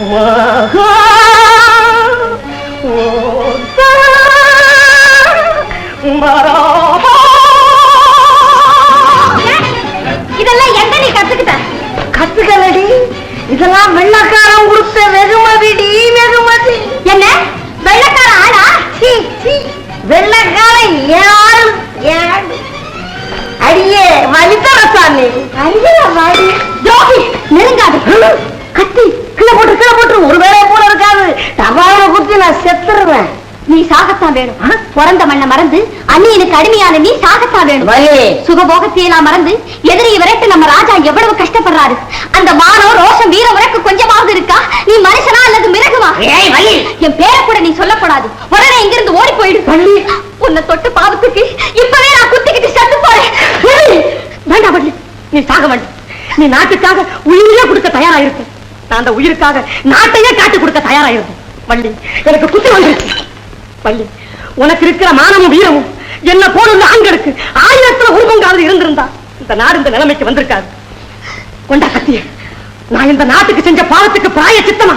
இதெல்லாம் எங்க நீ கத்துக்கிட்ட? கத்துக்கலடி. இதெல்லாம் வெள்ளக்காரன் கொடுத்த வெகுமதிடி வெகுமதி. என்ன? வெள்ளக்கார ஆளா. வெள்ளக்காரன் ஏழு ஏழு. அடியே வலித்தரசாமி வாடி துரோகி நெருங்காது. கத்தி. ஒரு வேலை போல இருக்காது. டபால குத்தி நான் செத்துருவேன். நீ சாகத்தான் வேணும். பிறந்த மண்ணை மறந்து அந்நியனுக்கு அடிமையான நீ சாகத்தான் வேணும். வலி சுகபோகத்தையெல்லாம் மறந்து எதிரியை விரட்டு நம்ம ராஜா எவ்வளவு கஷ்டப்படுறாரு. அந்த மானம் ரோஷம் வீரம் உனக்கு கொஞ்சமாவது இருக்கா? நீ மனுஷனா அல்லது மிருகமா? என் பேரை கூட நீ சொல்லக்கூடாது. உடனே இங்கிருந்து ஓடி போயிடு. உன்னை தொட்டு பாவத்துக்கு இப்பவே நான் குத்திக்கிட்டு செத்து போறேன். வேண்டாம் நீ சாக வேண்டாம் நீ நாட்டுக்காக உயிரையே கொடுக்க தயாரா இருக்க நான் அந்த உயிருக்காக நாட்டையே காட்டி கொடுக்க தயாராயிருந்தேன் வள்ளி எனக்கு குத்து வந்துருச்சு. வள்ளி உனக்கு இருக்கிற மானமும் வீரமும் என்ன போல ஆண்களுக்கு ஆயிரத்துல ஒரு பங்காவது இருந்திருந்தா இந்த நாடு இந்த நிலைமைக்கு வந்திருக்காது. கொண்டா சத்திய நான் இந்த நாட்டுக்கு செஞ்ச பாவத்துக்கு பிராய சித்தமா